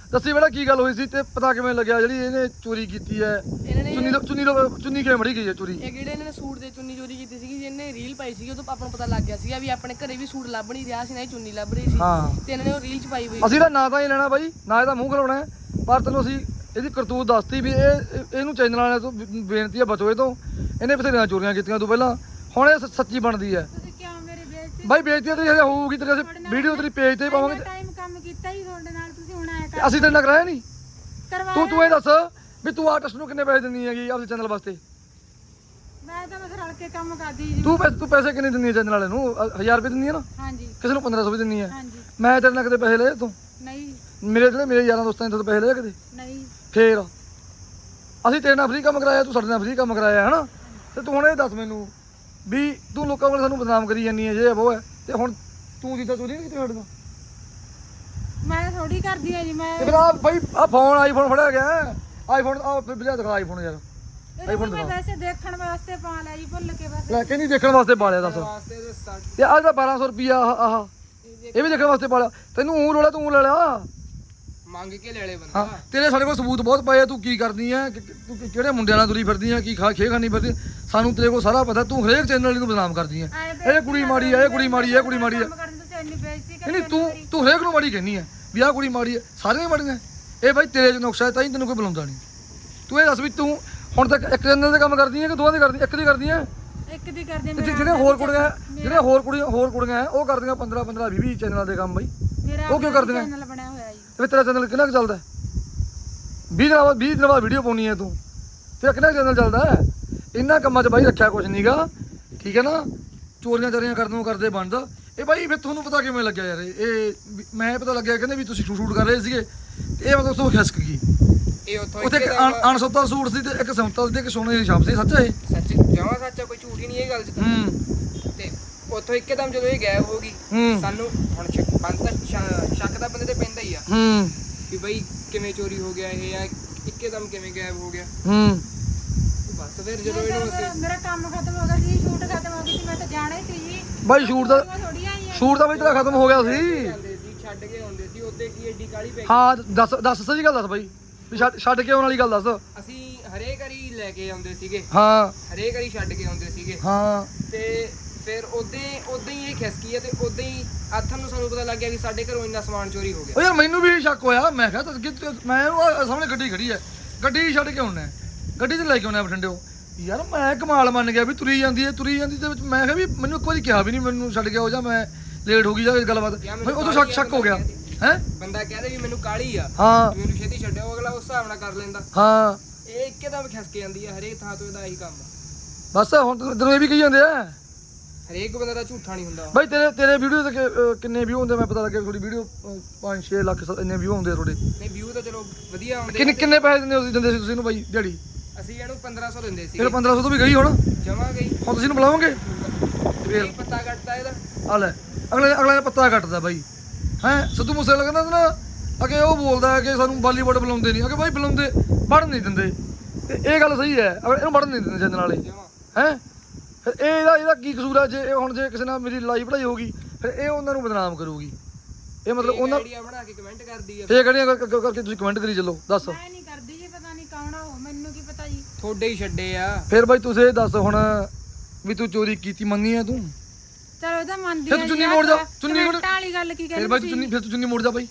S1: ਦੱਸੀ ਬੇਟਾ ਕੀ ਗੱਲ ਹੋਈ ਸੀ ਤੇ ਪਤਾ ਕਿਵੇਂ ਲੱਗਿਆ? ਜਿਹੜੀ ਇਹਨੇ ਚੋਰੀ ਕੀਤੀ ਹੈ
S4: ਇਹਨਾਂ ਨੇ
S1: ਚੁੰਨੀ ਤੋਂ ਚੁੰਨੀ ਤੋਂ ਚੁੰਨੀ ਕਿਵੇਂ ਫੜੀ ਗਈ ਹੈ ਚੋਰੀ?
S4: ਇਹ ਜਿਹੜੇ ਇਹਨਾਂ ਨੇ ਸੂਟ ਦੇ ਚੁੰਨੀ ਚੋਰੀ ਕੀਤੀ ਸੀਗੀ ਜਿਹਨੇ ਰੀਲ ਪਾਈ ਸੀਗੀ ਉਹ ਤੋਂ ਆਪਾਂ ਨੂੰ ਪਤਾ ਲੱਗ ਗਿਆ ਸੀਗਾ ਵੀ ਆਪਣੇ ਘਰੇ ਵੀ ਸੂਟ ਲੱਭ ਨਹੀਂ ਰਿਹਾ ਸੀ ਨਾ ਹੀ ਚੁੰਨੀ ਲੱਭ ਰਹੀ ਸੀ
S1: ਹਾਂ।
S4: ਤੇ ਇਹਨਾਂ ਨੇ ਉਹ ਰੀਲ ਚ ਪਾਈ ਹੋਈ
S1: ਅਸੀਂ ਤਾਂ ਨਾ ਤਾਂ ਹੀ ਲੈਣਾ ਬਾਈ ਨਾ ਇਹਦਾ ਮੂੰਹ ਖਲਾਉਣਾ ਹੈ ਪਰ ਤੈਨੂੰ ਅਸੀਂ ਇਹਦੀ ਕਰਤੂਤ ਦੱਸਤੀ ਵੀ ਇਹ ਇਹ- ਇਹਨੂੰ ਚੈਨਲ ਵਾਲਿਆਂ ਤੋਂ ਬੇ- ਬੇਨਤੀ ਹੈ ਬਚੋ ਇਹ ਤੋਂ। ਇਹਨੇ ਬਥੇਰੀਆਂ ਚੋਰੀਆਂ ਕੀਤੀਆਂ ਤੋਂ ਪਹਿਲਾਂ। ਹੁਣ ਇਹ ਸ- ਸੱਚੀ ਬਣਦੀ ਹੈ।
S2: ਤੁਸੀਂ ਕਿਉਂ ਮੇਰੀ ਬੇਇੱਜ਼ਤੀ
S1: ਬਾਈ ਬੇਇੱਜ਼ਤੀ ਤੇਰੀ ਹਜੇ ਹੋਊਗੀ ਤੇਰੀ ਅਸੀਂ ਵੀਡੀਓ ਤੇਰੀ ਪੇਜ ਤੇ ਪਾਵਾਂਗੇ
S2: ਟਾਈਮ ਕੰਮ ਕੀਤਾ ਹੀ ਤੁਹਾਡੇ ਨਾਲ ਤੁਸੀਂ ਹੁਣ ਆਇਆ
S1: ਤੇ
S2: ਕਰ
S1: ਅਸੀਂ ਤੇਰੇ ਨਾਲ ਕਰਾਇਆ ਨਹੀਂ।
S2: ਕਰਵਾ
S1: ਤੂੰ ਤੂੰ ਇਹ ਦੱਸ ਵੀ ਤੂੰ ਆਰਟਿਸਟ ਨੂੰ ਕਿੰਨੇ ਪੈਸੇ ਦਿੰਦੀ ਹੈਗੀ ਆਪਣੇ ਚੈਨਲ ਵਾਸਤੇ?
S2: ਮੈਂ ਤਾਂ ਬਸ ਰਲ ਕੇ ਕੰਮ ਕਰਦੀ ਜੀ।
S1: ਤੂੰ ਪੈਸੇ ਤੂੰ ਪੈਸੇ ਕਿੰਨੇ ਦਿੰਦੀ ਹੈ ਚੈਨਲ ਵਾਲੇ ਨੂੰ? 1000 ਰੁਪਏ ਦਿੰਦੀ ਹੈ ਨਾ?
S2: ਹਾਂਜੀ।
S1: ਕਿਸੇ ਨੂੰ 1500 ਵੀ ਦਿੰਦੀ ਹੈ।
S2: ਹਾਂਜੀ।
S1: ਮੈਂ ਤੇਰੇ ਨਾਲ ਕਦੇ ਪੈਸੇ ਲਏ ਤੂੰ?
S2: ਨਹੀਂ।
S1: ਮੇਰੇ ਜਿਹੜੇ ਮੇਰੇ ਯਾਰਾਂ ਦੋਸਤਾਂ ਨੇ ਪੈਸੇ ਲਏ ਕਦੇ
S2: ਨਹੀਂ।
S1: ਫੇਰ? ਅਸੀਂ ਤੇਰੇ ਨਾਲ ਫ੍ਰੀ ਕੰਮ ਕਰਾਇਆ ਤੂੰ ਸਾਡੇ ਨਾਲ ਫ੍ਰੀ ਕੰਮ ਕਰਾਇਆ ਹਨਾ? ਤੇ ਤੂੰ ਹੁਣ ਇਹ ਦੱਸ ਮੈਨੂੰ ਵੀ ਤੂੰ ਲੋਕਾਂ ਕੋਲ ਸਾਨੂੰ ਬਦਨਾਮ ਕਰੀ ਜਾਂਦੀ ਹੈ ਜੇ ਉਹ ਹੈ। ਤੇ ਹੁਣ ਤੂੰ ਜਿੱਦਾਂ ਚੋਰੀ ਨਹੀਂ ਕੀਤੀ ਨਾਲ।
S2: ਮੈਂ ਥੋੜੀ ਕਰਦੀ ਆ ਜੀ ਮੈਂ
S1: ਤੇ ਫਿਰ ਆ ਬਾਈ ਆ ਫੋਨ ਆਈਫੋਨ ਫੜਿਆ ਗਿਆ। ਆਈਫੋਨ ਆ ਬਿਲਿਆ ਦਿਖਾ ਆਈਫੋਨ ਯਾਰ।
S2: ਇਹਦੇ
S1: iPhone
S2: ਮੈਂ
S1: ਦਿਖਾ।
S2: ਵੈਸੇ ਦੇਖਣ ਵਾਸਤੇ ਪਾ ਲਿਆ ਜੀ ਭੁੱਲ ਕੇ ਬਸ
S1: ਲੈ ਕੇ ਨਹੀਂ ਦੇਖਣ ਵਾਸਤੇ ਪਾਲਿਆ ਦੱਸ।
S3: ਵਾਸਤੇ ਤੇ ਸੱਠ
S1: ਤੇ ਆਹ ਜਿਹੜਾ 1200 ਰੁਪਿਆ ਆਹ ਆਹ। ਇਹ ਵੀ ਦੇਖਣ ਵਾਸਤੇ ਪਾਲਿਆ ਤੈਨੂੰ ਊਂ ਲੋੜਾ ਤੂੰ ਲੈ ਲਿਆ
S3: ਮੰਗ ਕੇ ਲੈ ਲੈ
S1: ਹਾਂ
S3: ਬੰਦਾ
S1: ਤੇਰੇ ਸਾਡੇ ਕੋਲ ਸਬੂਤ ਬਹੁਤ ਪਏ ਆ ਤੂੰ ਕੀ ਕਰਦੀ ਆ? ਕਿ- ਕਿ- ਤੂੰ ਕਿ- ਕਿਹੜੇ ਮੁੰਡਿਆਂ ਨਾਲ ਤੁਰੀ ਫਿਰਦੀ ਆ? ਕੀ ਖਾ ਖੇ ਖਾਣੀ ਫਿਰਦੀ ਸਾਨੂੰ ਤੇਰੇ ਕੋਲ ਸਾਰਾ ਪਤਾ ਤੂੰ ਹਰੇਕ ਚੈਨਲ ਨੂੰ ਬਦਨਾਮ ਕਰਦੀ ਆ।
S2: ਆਏ
S1: ਇਹ ਕੁੜੀ ਮਾੜੀ ਆ ਇਹ ਕੁੜੀ ਮਾੜੀ ਆ ਇਹ ਕੁੜੀ ਮਾੜੀ ਆ।
S2: ਕੰਮ ਕਰਨ ਤੁਸੀਂ ਇੰਨੀ ਬੇਇੱਜ਼ਤੀ
S1: ਨਹੀਂ
S2: ਕਰੀ
S1: ਨਹੀਂ ਤੂੰ ਤੂੰ ਹਰੇਕ ਨੂੰ ਮਾੜੀ ਕਹਿੰਦੀ ਆ ਵੀ ਆਹ ਕੁੜੀ ਮਾੜੀ ਆ ਸਾਰੀਆਂ ਹੀ ਮਾੜੀਆਂ। ਇਹ ਬਾਈ ਤੇਰੇ 'ਚ ਨੁਕਸਾ ਹੈ ਤਾਂ ਹੀ ਤੈਨੂੰ ਕੋਈ ਬੁਲਾਉਂਦਾ ਨਹੀਂ। ਤੂੰ ਇਹ ਦੱਸ ਵੀ ਤੂੰ ਹੁਣ ਤੱਕ ਇੱਕ ਚੈਨਲ ਦੇ ਕੰਮ ਕਰਦੀ ਆ ਕਿ ਦੋਵਾਂ ਦੇ ਕਰਦੀ ਇੱਕ ਦੀ ਕਰਦੀ ਆ?
S2: ਇੱਕ ਦੀ ਕਰਦੇ
S1: ਤੇ ਜਿਹੜੇ ਹੋਰ ਕੁੜੀਆਂ ਜਿਹੜੇ ਹੋਰ ਕੁੜੀਆਂ ਹੋਰ ਕੁੜੀਆਂ ਉਹ ਕਰਦੀਆਂ 15 15 20 20 ਚੈਨਲਾਂ ਦੇ ਕੰਮ ਬਾਈ। ਉਹ ਕਿਉਂ ਕਰਦੀਆਂ?
S2: ਚੈਨਲ ਬਣਿਆ ਹੋਇਆ ਜੀ।
S1: ਤੇ ਤੇਰਾ ਚੈਨਲ ਕਿੰਨਾ ਕੁ ਚੱਲਦਾ? 20 ਦਿਨਾਂ ਬਾਅਦ 20 ਦਿਨਾਂ ਬਾਅਦ ਵੀਡੀਓ ਪਾਉਣੀ ਹੈ ਤੂੰ। ਤੇਰਾ ਕਿੰਨਾ ਚੈਨਲ ਚੱਲਦਾ? ਹੈ ਇੰਨਾ ਕੰਮਾਂ 'ਚ ਬਾਈ ਰੱਖਿਆ ਕੁਛ ਨਹੀਂਗਾ ਠੀਕ ਹੈ ਨਾ? ਚੋਰੀਆਂ ਚਾਰੀਆਂ ਕਰਨ ਨੂੰ ਕਰਦੇ ਬਣਦਾ ਇਹ ਬਾਈ ਫਿਰ ਤੁਹਾਨੂੰ ਪਤਾ ਕਿਵੇਂ ਲੱਗਿਆ ਯਾਰ? ਇਹ ਵੀ- ਮੈਂ ਪਤਾ ਲੱਗਿਆ ਕਹਿੰਦੇ ਵੀ ਤੁਸੀਂ ਸ਼ੂਟ ਕਰ ਰਹੇ ਸੀਗੇ। ਤੇ ਇਹ ਮਤਲਬ ਤੋਂ ਖਿਸਕ ਗਈ।
S3: ਇਹ ਉੱਥੋਂ
S1: ਉੱਥੇ ਇੱਕ ਅਣਸੁੱਤਾ ਸੂਟ ਸੀ ਤੇ ਇੱਕ ਸੰਤਾ ਸੀ ਤੇ ਇੱਕ ਸੋਨੇ ਦੀ ਛਾਪ ਸੀ। ਸੱਚ ਇਹ?
S3: ਸੱਚ ਜਮਾ ਸੱਚ ਆ, ਕੋਈ ਝੂਠ ਹੀ ਨਹੀਂ ਇਹ ਗੱਲ 'ਚ। ਤਾਂ।
S1: ਹੂੰ।
S3: ਤੇ ਉੱਥੋਂ ਇੱਕਦਮ ਜਦੋਂ ਇਹ ਗਾਇਬ ਹੋ ਗਈ
S1: ਹੂੰ।
S3: ਸਾਨੂੰ ਹੁਣ ਸ਼ੱਕ ਬੰਦ ਤਾਂ ਸ਼ੱਕ- ਸ਼ੱਕ ਤਾਂ ਬੰਦੇ ਤੇ ਪੈਂਦਾ ਹੀ ਆ।
S1: ਹੂੰ।
S3: ਵੀ ਬਈ ਕਿਵੇਂ ਚੋਰੀ ਹੋ ਗਿਆ ਇਹ ਜਾਂ ਇੱਕਦਮ ਕਿਵੇਂ ਗਾਇਬ ਹੋ ਗਿਆ?
S1: ਹੂੰ।
S3: ਬਸ ਫਿਰ ਜਦੋਂ ਇਹਨੂੰ
S2: ਮੇਰਾ
S3: ਅਸੀਂ
S2: ਮੇਰਾ ਕੰਮ ਖਤਮ ਹੋ ਗਿਆ ਸੀ ਸ਼ੂਟ ਖਤਮ ਹੋ ਗਈ ਸੀ ਮੈਂ ਤਾਂ ਜਾਣਾ ਹੀ ਸੀ ਜੀ।
S1: ਬਾਈ ਸ਼ੂਟ ਦਾ
S2: ਮੈਂ ਥੋੜੀ ਆਈ ਆ
S1: ਸ਼ੂਟ ਦਾ ਬਾਈ ਤੇਰਾ ਖਤਮ ਹੋ ਗਿਆ ਸੀ।
S3: ਜਾਂਦੇ ਸੀ ਛੱਡ ਕੇ ਆਉਂਦੇ ਸੀ ਉੱਤੇ ਕੀ ਏਡੀ ਕਾਲੀ ਪੈ ਗਈ?
S1: ਹਾਂ ਦੱਸ ਦੱਸ ਸਹੀ ਗੱਲ ਦੱਸ ਬਾਈ। ਵੀ ਛੱਡ ਛੱਡ ਕੇ ਆਉਣ ਵਾਲੀ ਗੱਲ ਦੱਸ।
S3: ਅਸੀਂ ਹਰੇਕ ਵਾਰੀ ਲੈ ਕੇ ਆਉਂਦੇ ਸੀਗੇ।
S1: ਹਾਂ।
S3: ਹਰੇਕ ਵਾਰੀ ਛੱਡ ਕੇ ਆਉਂਦੇ ਸੀਗੇ।
S1: ਹਾਂ।
S3: ਤੇ ਫਿਰ ਉਦੋਂ ਉਦੋਂ ਹੀ ਇਹ ਖਿਸਕੀ ਤੇ ਉਦੋਂ ਹੀ ਆਥਨ ਨੂੰ ਸਾਨੂੰ ਪਤਾ ਲੱਗ ਗਿਆ ਕਿ ਸਾਡੇ ਘਰੋਂ ਇੰਨਾ ਸਮਾਨ ਚੋਰੀ ਹੋ ਗਿਆ।
S1: ਉਹ ਯਾਰ ਮੈਨੂੰ ਵੀ ਸ਼ੱਕ ਹੋਇਆ। ਮੈਂ ਕਿਹਾ ਕਿ ਮੈਂ ਉਹ ਸਾਹਮਣੇ ਗੱਡੀ ਖੜੀ ਹੈ। ਗੱਡੀ ਛੱਡ ਕੇ ਆਉਣਾ ਹੈ। ਗੱਡੀ ਤੇ ਲੈ ਕੇ ਆਉਣਾ ਬਠਿੰਡਿਓ। ਯਾਰ ਮੈਂ ਕਮਾਲ ਮੰਨ ਗਿਆ ਵੀ ਤੁਰੀ ਜਾਂਦੀ ਹੈ ਤੁਰੀ ਜਾਂਦੀ ਤੇ ਵਿੱਚ ਮੈਂ ਕਿਹਾ ਵੀ ਮੈਨੂੰ ਇੱਕ ਵਾਰੀ ਕਿਹਾ ਵੀ ਨਹੀਂ ਮੈਨੂੰ ਛੱਡ ਕੇ ਆਓ ਜਾਂ ਮੈਂ ਲੇਟ ਹੋ ਗਈ ਜਾਂ ਗੱਲਬਾਤ। ਉਹ ਤੋਂ ਸ਼ੱਕ ਸ਼ੱਕ ਹੋ ਗਿਆ।
S3: ਆ
S1: ਹੈ?
S3: ਬੰਦਾ ਕਹਦੇ ਵੀ ਮੈਨੂੰ ਕਾਲੀ ਆ।
S1: ਹਾਂ।
S3: ਮੈਨੂੰ ਛੇਤੀ ਛੱਡਿਓ ਅਗਲਾ ਉਸ ਹਿਸਾਬ ਨਾਲ ਕਰ ਲੈਂਦਾ।
S1: ਹਾਂ।
S3: ਇਹ ਇੱਕਦਮ ਖਿਸਕ ਜਾਂਦੀ ਹੈ ਹਰੇਕ ਥਾਂ ਤੋਂ ਇਹਦਾ ਇਹੀ ਕੰਮ ਆ।
S1: ਬਸ ਹੁਣ ਤੈਨੂੰ ਇਹ ਵੀ ਕਹੀ ਜਾਂਦੇ ਆ।
S3: ਹਰੇਕ ਬੰਦੇ ਦਾ ਝੂਠਾ ਨਹੀਂ ਹੁੰਦਾ।
S1: ਬਾਈ ਤੇਰੇ ਤੇਰੇ ਵੀਡੀਓ ਤੇ ਕਿੰਨੇ ਵਿਊ ਹੁੰਦੇ ਮੈਂ ਪਤਾ ਲੱਗਿਆ ਥੋੜੀ ਵੀਡੀਓ 5-6 ਲੱਖ ਇੰਨੇ ਵਿਊ ਹੁੰਦੇ ਆ ਤੁਹਾਡੇ।
S3: ਨਹੀਂ ਵਿਊ ਤਾਂ ਚਲੋ ਵਧੀਆ ਆਉਂਦੇ
S1: ਕਿੰਨੇ
S3: ਆ
S1: ਕਿੰਨੇ ਪੈਸੇ ਦਿੰਦੇ ਹੋ ਤੁਸੀਂ ਦਿੰਦੇ ਸੀ ਤੁਸੀਂ ਇਹਨੂੰ ਬਾਈ ਦਿਹਾੜੀ?
S3: ਅਸੀਂ ਇਹਨੂੰ 1500 ਦਿੰਦੇ ਸੀ
S1: ਫਿਰ 1500 ਤੋਂ ਵੀ ਗਈ ਹੁਣ?
S3: ਜਮਾ ਗਈ
S1: ਹੁਣ ਤੁਸੀਂ ਇਹਨੂੰ ਬੁਲਾਓਗੇ? ਫਿਰ
S3: ਇਹ ਪੱਤਾ ਕੱਟਦਾ ਇਹਦਾ।
S1: ਆ ਲੈ ਅਗਲੇ ਅਗਲੇ ਨੇ ਪੱਤਾ ਕੱਟਦਾ ਬਾਈ। ਹੈ ਸਿੱਧੂ ਮੂਸੇ ਲੱਗਦਾ ਨਾ ਅਗੇ ਉਹ ਬੋਲਦਾ ਹੈ ਕਿ ਸਾਨੂੰ ਬਾਲੀਵੁੱਡ ਬੁਲਾਉਂਦੇ ਨਹੀਂ। ਅਗੇ ਬਾਈ ਬੁਲਾਉਂਦੇ ਪੜਨ ਨਹੀਂ ਦਿੰਦੇ। ਤੇ ਇਹ ਗੱਲ ਸਹੀ ਹੈ ਅਗਰ ਇਹਨੂੰ ਪੜਨ ਨਹੀਂ ਦਿੰਦੇ ਚੈਨਲ ਵਾਲੇ। ਹੈ? ਫਿਰ ਇਹ ਇਹਦਾ ਇਹਦਾ ਕੀ ਕਸੂਰ ਹੈ? ਜੇ ਇਹ ਹੁਣ ਜੇ ਕਿਸੇ ਨਾਲ ਮੇਰੀ ਲੜਾਈ ਪੜਾਈ ਹੋਗੀ ਫਿਰ ਇਹ ਉਹਨਾਂ ਨੂੰ ਬਦਨਾਮ ਕਰੂਗੀ। ਇਹ ਮਤਲਬ ਉਹਨਾਂ
S3: ਆਈਡੀਆ ਬਣਾ ਕੇ ਕਮੈਂਟ ਕਰਦੀ ਆ।
S1: ਫੇਰ ਕਰ- ਕਰਕੇ ਤੁਸੀਂ ਕਮੈਂਟ ਕਰੀ ਚੱਲੋ ਦੱਸ।
S2: ਪਤਾ ਨਹੀਂ ਕੌਣ ਆ ਉਹ ਮੈਨੂੰ ਕੀ ਪਤਾ ਜੀ।
S3: ਥੋੜੇ ਹੀ ਛੱਡੇ ਆ।
S1: ਫਿਰ ਬਾਈ ਤੁਸੀਂ ਇਹ ਦੱਸ ਹੁਣ ਵੀ ਤੂੰ ਚੋਰੀ ਕੀਤੀ ਮੰਨੀ ਹੈ ਤੂੰ?
S2: ਚਲੋ ਇਹਦਾ ਮੰਨਦੀ
S1: ਫਿਰ
S2: ਆ
S1: ਤੂੰ ਚੁੰਨੀ
S2: ਆਹ
S1: ਮੋੜ ਜਾ, ਚੁੰਨੀ ਮੋੜ।
S2: ਕਮੈਂਟਾਂ ਵਾਲੀ ਗੱਲ ਕੀ
S1: ਫਿਰ ਬਾਈ ਤੂੰ ਚੁੰਨੀ ਫਿਰ ਤੂੰ ਚੁੰਨੀ ਮੋੜ ਜਾ ਬਾਈ।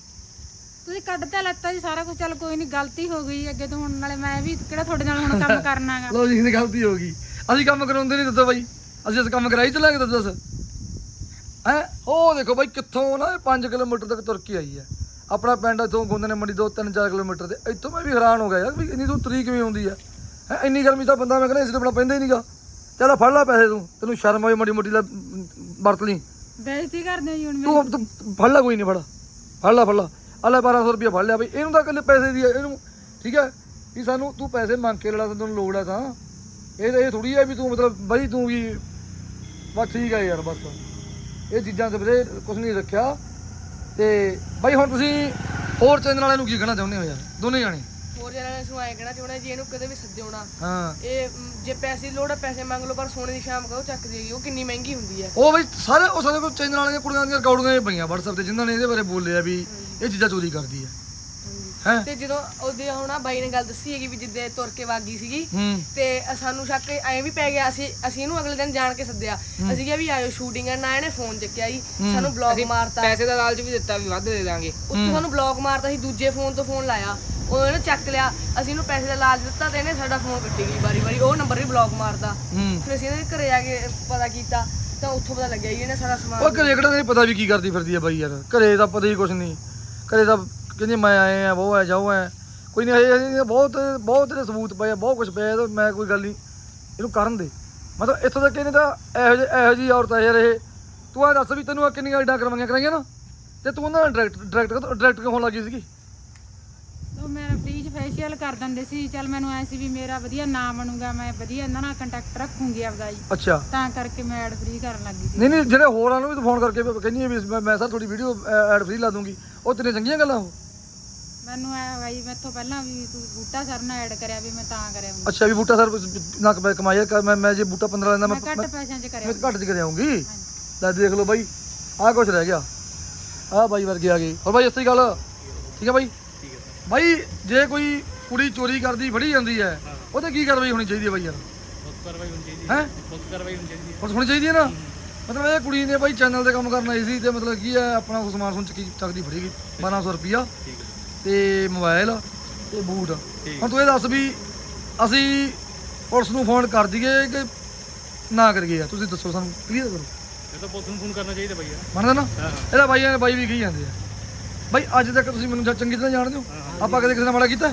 S2: ਤੁਸੀਂ ਕੱਢ ਤੇ ਲੱਤਾ ਜੀ ਸਾਰਾ ਕੁਝ ਚੱਲ ਕੋਈ ਨਹੀਂ ਗਲਤੀ ਹੋ ਗਈ ਅੱਗੇ ਤੋਂ ਹੁਣ ਨਾਲੇ ਮੈਂ ਵੀ ਕਿਹੜਾ ਤੁਹਾਡੇ ਨਾਲ ਹੁਣ ਕੰਮ ਕਰਨਾਗਾ?
S1: ਲੋ ਜੀ ਇਹਦੀ ਗਲਤੀ ਹੋ ਗਈ। ਅਸੀਂ ਕੰਮ ਕਰਾਉਂਦੇ ਨਹੀਂ ਦੱਸੋ ਬਾਈ। ਅਸੀਂ ਇਸ ਕੰਮ ਕਰਾਈ ਚਲਾਂਗੇ ਦੱਸ ਦੱਸ। ਹੈ? ਉਹ ਦੇਖੋ ਬਾਈ ਕਿੱਥੋਂ ਨਾ 5 ਕਿਲੋਮੀਟਰ ਤੱਕ ਤੁਰ ਕੇ ਆਈ ਹੈ। ਆਪਣਾ ਪਿੰਡ ਇਥੋਂ ਗੁੰਦਨੇ ਮੰਡੀ ਤੋਂ 3-4 ਕਿਲੋਮੀਟਰ ਤੇ ਇੱਥੋਂ ਮੈਂ ਵੀ ਹੈਰਾਨ ਹੋ ਗਿਆ ਯਾਰ ਵੀ ਇੰਨੀ ਦੂਰ ਤਰੀਕ ਕਿਵੇਂ ਹੁੰਦੀ ਆ? ਹੈ ਇੰਨੀ ਗਰਮੀ ਤਾਂ ਬੰਦਾ ਮੈਂ ਕਹਿੰਦਾ ਇਸ ਤੋਂ ਬਣਾ ਪੈਂਦਾ ਹੀ ਨਹੀਂਗਾ ਚੱਲ ਫੜ ਲੈ ਪੈਸੇ ਤੂੰ ਤੈਨੂੰ ਸ਼ਰਮ ਆਈ ਮੋਟੀ ਮੋਟੀ ਲੈ ਵਰਤ ਲਈ।
S2: ਬੇਇੱਜ਼ਤੀ ਕਰਦੇ ਹੋ ਜੀ ਹੁਣ ਮੇਰੀ
S1: ਤੂੰ ਤੂੰ ਫੜ ਲੈ ਕੋਈ ਨਹੀਂ ਫੜ। ਫੜ ਲੈ ਫੜ ਲੈ। ਆ ਲੈ 1200 ਰੁਪਏ ਫੜ ਲਿਆ ਬਈ ਇਹਨੂੰ ਤਾਂ ਇਕੱਲੇ ਪੈਸੇ ਦੀ ਹੈ ਇਹਨੂੰ ਠੀਕ ਹੈ ਵੀ ਸਾਨੂੰ ਤੂੰ ਪੈਸੇ ਮੰਗ ਕੇ ਲੜਾ ਤੈਨੂੰ ਲੋੜ ਆ ਤਾਂ। ਇਹ ਇਹ ਥੋੜੀ ਹੈ ਵੀ ਤੂੰ ਮਤਲਬ ਬਈ ਤੂੰ ਵੀ ਬਸ ਠੀਕ ਹੈ ਯਾਰ ਬਸ। ਇਹ ਚੀਜ਼ਾਂ ਤੇ ਵੀਰੇ ਕੁਝ ਨਹੀਂ ਰੱਖਿਆ। ਤੇ ਬਈ ਹੁਣ ਤੁਸੀਂ ਹੋਰ ਚੈਨਲ ਵਾਲਿਆਂ ਨੂੰ ਕੀ ਕਹਿਣਾ ਚਾਹੁੰਦੇ ਹੋ ਯਾਰ? ਦੋਨੇ ਜਾਣੇ?
S4: ਹੋਰ ਜਨਾਂ ਨੇ ਸੁਣਾਇਆ ਕਹਿਣਾ ਚਾਹੁੰਦਾ ਜੀ ਇਹਨੂੰ ਕਦੇ ਵੀ ਸੱਜੋਣਾ
S1: ਹਾਂ।
S4: ਇਹ ਮ, ਜੇ ਪੈਸੇ ਦੀ ਲੋੜ ਹੈ ਪੈਸੇ ਮੰਗ ਲਓ ਪਰ ਸੋਨੇ ਦੀ ਸ਼ਾਮ ਕਹੋ ਚੱਕ ਦੇਗੀ ਉਹ ਕਿੰਨੀ ਮਹਿੰਗੀ ਹੁੰਦੀ ਹੈ
S1: ਉਹ ਬਈ ਸਾਰੇ ਉਹ ਸਾਰੇ ਕੋਲ ਚੈਨਲ ਵਾਲਿਆਂ ਦੀਆਂ ਕੁੜੀਆਂ ਦੀਆਂ ਰਿਕਾਰਡਿੰਗਾਂ ਪਈਆਂ WhatsApp ਤੇ ਜਿਨ੍ਹਾਂ ਨੇ ਇਹਦੇ ਬਾਰੇ ਬੋਲਿਆ ਵੀ ਇਹ ਚੀਜ਼ਾਂ ਚੋਰੀ ਕਰਦੀ ਹੈ ਹੈਂ?
S4: ਤੇ ਜਦੋਂ ਉਹਦੇ ਹੁਣ ਆ ਬਾਈ ਨੇ ਗੱਲ ਦੱਸੀ ਹੈਗੀ ਵੀ ਜਿੱਦੇ ਤੁਰ ਕੇ ਵਾਗੀ ਸੀਗੀ
S1: ਹੂੰ।
S4: ਤੇ ਸਾਨੂੰ ਸ਼ੱਕ ਐਂ ਵੀ ਪੈ ਗਿਆ ਅਸੀਂ ਅਸੀਂ ਇਹਨੂੰ ਅਗਲੇ ਦਿਨ ਜਾਣ ਕੇ ਸੱਦਿਆ। ਅਸੀਂ ਕਿਹਾ ਵੀ ਆਇਓ ਸ਼ੂਟਿੰਗ ਕਰਨ ਨਾ ਇਹਨੇ ਫੋਨ ਚੱਕਿਆ ਜੀ ਸਾਨੂੰ ਬਲੌਕ ਮਾਰਤਾ।
S3: ਪੈਸੇ ਦਾ ਲਾਲਚ ਵੀ ਦਿੱਤਾ ਵੀ ਵੱਧ ਦੇ ਦਾਂਗੇ।
S4: ਉੱਥੇ ਸਾਨੂੰ ਬਲੌਕ ਮਾਰਤਾ ਸੀ ਦੂਜੇ ਫੋਨ ਤੋਂ ਫੋਨ ਲਾਇਆ। ਉਹ ਇਹਨੇ ਚੱਕ ਲਿਆ ਅਸੀਂ ਇਹਨੂੰ ਪੈਸੇ ਦਾ ਲਾਲਚ ਦਿੱਤਾ ਤੇ ਇਹਨੇ ਸਾਡਾ ਫੋਨ ਕੱਟੀ ਗਈ ਵਾਰੀ ਵਾਰੀ ਉਹ ਨੰਬਰ ਵੀ ਬਲੌਕ ਮਾਰਦਾ।
S1: ਹੂੰ।
S4: ਫਿਰ ਅਸੀਂ ਇਹਦੇ ਘਰੇ ਆ ਕੇ ਪਤਾ ਕੀਤਾ ਤਾਂ ਉੱਥੋਂ ਪਤਾ ਲੱਗਿਆ ਜੀ ਇਹਨੇ ਸਾਰਾ ਸਮਾਨ
S1: ਉਹ ਘਰੇ ਕਿਹੜਾ ਨਹੀਂ ਪਤਾ ਵੀ ਕੀ ਕਰਦੀ ਫਿਰਦੀ ਹੈ ਬਾਈ ਯਾਰ ਘਰੇ ਤਾਂ ਪਤਾ ਹੀ ਕੁਛ ਨਹੀਂ। ਘਰੇ ਤਾਂ ਕਹਿੰਦੀ ਮੈਂ ਆਏ ਆ ਉਹ ਹੈ ਜਾਓ ਹੈ ਕੋਈ ਨਹੀਂ ਇਹ ਬਹੁਤ ਬਹੁਤ ਇਹਦੇ ਸਬੂਤ ਪਏ ਆ ਬਹੁਤ ਕੁਝ ਪਿਆ ਤੇ ਮੈਂ ਕੋਈ ਗੱਲ ਨਹੀਂ ਇਹਨੂੰ ਕਰਨ ਦੇ। ਮਤਲਬ ਇੱਥੋਂ ਤੱਕ ਇਹਨੇ ਤਾਂ ਇਹੋ ਜਿਹੇ ਇਹੋ ਜਿਹੀ ਔਰਤ ਹੈ ਯਾਰ ਇਹ। ਤੂੰ ਆ ਦੱਸ ਵੀ ਤੈਨੂੰ ਆਹ ਕਿੰਨੀਆਂ ਐਡਾਂ ਕਰਵਾਈਆਂ ਕਰਾਈਆਂ ਨਾ? ਤੇ ਤੂੰ ਉਹਨਾਂ ਡਾਇਰੈਕਟ ਡਾਇਰੈਕਟ ਡਾਇਰੈਕਟ ਕਿਉਂ ਹੋਣ ਲੱਗੀ ਸੀਗੀ?
S2: ਉਹ ਮੈਂ ਫ੍ਰੀ ਚ ਫੇਸ਼ੀਅਲ ਕਰ ਦਿੰਦੇ ਸੀ ਚੱਲ ਮੈਨੂੰ ਐ ਸੀ ਵੀ ਮੇਰਾ ਵਧੀਆ ਨਾਮ ਬਣੂਗਾ ਮੈਂ ਵਧੀਆ ਇਹਨਾਂ ਨਾਲ ਕੰਟੈਕਟ ਰੱਖੂੰਗੀ ਆਪਦਾ ਜੀ।
S1: ਅੱਛਾ।
S2: ਤਾਂ ਕਰਕੇ ਮੈਂ ਐਡ ਫ੍ਰੀ ਕਰਨ ਲੱਗੀ ਸੀ।
S1: ਨਹੀਂ ਨਹੀਂ ਜਿਹੜੇ ਹੋਰਾਂ ਨੂੰ ਵੀ ਫੋਨ ਕਰਕੇ ਕਹਿੰਦੀ ਹੈ ਵੀ ਮੈਂ- ਸਰ ਤੁਹਾਡੀ ਵੀਡੀਓ ਐਡ ਫ੍ਰੀ ਲਾ ਦੂੰਗੀ। ਉਹ ਤੇਰੀਆਂ ਚੰਗੀਆਂ ਗੱਲਾਂ ਉਹ।
S2: ਮੈਨੂੰ ਐ ਬਾਈ ਮੈਥੋਂ ਪਹਿਲਾਂ ਵੀ ਤੂੰ ਬੂਟਾ ਸਰ ਨਾਲ ਐਡ ਕਰਿਆ ਵੀ ਮੈਂ ਤਾਂ ਕਰਿਆ ਹੁੰਦਾ।
S1: ਅੱਛਾ ਵੀ ਬੂਟਾ ਸਰ ਨਾ ਕਮਾਈ- ਕਮਾਈ ਕਰ ਮੈਂ ਮੈਂ ਜੇ ਬੂਟਾ 15 ਲੈਂਦਾ ਮੈਂ
S2: ਮੈਂ ਘੱਟ ਪੈਸਿਆਂ 'ਚ ਕਰਿਆ
S1: ਮੈਂ ਘੱਟ ਚ ਕਰ ਆਉਂਗੀ ਲੈ ਦੇਖ ਲਓ ਬਾਈ ਆਹ ਕੁਛ ਰਹਿ ਗਿਆ। ਆਹ ਬਾਈ ਵਰਗੇ ਆ ਗਏ। ਹੋਰ ਬਾਈ ਅਸਲੀ ਗੱਲ ਠੀਕ ਹੈ ਬਾਈ? ਬਾਈ ਜੇ ਕੋਈ ਕੁੜੀ ਚੋਰੀ ਕਰਦੀ ਫੜੀ ਜਾਂਦੀ ਹੈ ਉਹਤੇ ਕੀ ਕਾਰਵਾਈ ਹੋਣੀ ਚਾਹੀਦੀ ਹੈ ਬਾਈ ਯਾਰ?
S5: ਬਹੁਤ ਕਾਰਵਾਈ ਹੋਣੀ ਚਾਹੀਦੀ
S1: ਹੈ।
S5: ਬਹੁਤ ਕਾਰਵਾਈ ਹੋਣੀ ਚਾਹੀਦੀ
S1: ਹੁਣ ਹੋਣੀ ਚਾਹੀਦੀ ਹੈ ਨਾ? ਮਤਲਬ ਇਹ ਕੁੜੀ ਨੇ ਬਾਈ ਚੈਨਲ ਤੇ ਕੰਮ ਕਰਨ ਆਈ ਸੀ ਤੇ ਮਤਲਬ ਕੀ ਹੈ ਆਪਣਾ ਸਮਾਨ ਸੁਣ ਚੱਕੀ ਚੱਕਦੀ ਫੜੀ ਗਈ 1200 ਰੁਪਿਆ
S5: ਠੀਕ ਹੈ।
S1: ਤੇ ਮੋਬਾਈਲ ਤੇ ਬੂਟ।
S5: ਠੀਕ।
S1: ਹੁਣ ਤੂੰ ਇਹ ਦੱਸ ਵੀ ਅਸੀਂ ਪੁਲਿਸ ਨੂੰ ਫੋਨ ਕਰ ਦਈਏ ਕਿ ਨਾ ਕਰੀਏ ਯਾਰ ਤੁਸੀਂ ਦੱਸੋ ਸਾਨੂੰ ਕਲੀਅਰ ਕਰੋ।
S5: ਇਹ ਤਾਂ ਪੁਲਿਸ ਨੂੰ ਫੋਨ ਕਰਨਾ ਚਾਹੀਦਾ ਭਈਆ
S1: ਮੰਨਦਾ ਨਾ?
S5: ਹਾਂ।
S1: ਇਹਦਾ ਬਾਈਆਂ ਨੇ ਬਾਈ ਵੀ ਕਹੀ ਜਾਂਦੇ ਆ। ਬਾਈ ਅੱਜ ਤੱਕ ਤੁਸੀਂ ਮੈਨੂੰ ਚੰਗੀ ਤਰ੍ਹਾਂ ਜਾਣਦੇ ਹੋ ਆਪਾਂ ਕਦੇ ਕਿਸੇ ਨਾਲ ਮਾੜਾ ਕੀਤਾ?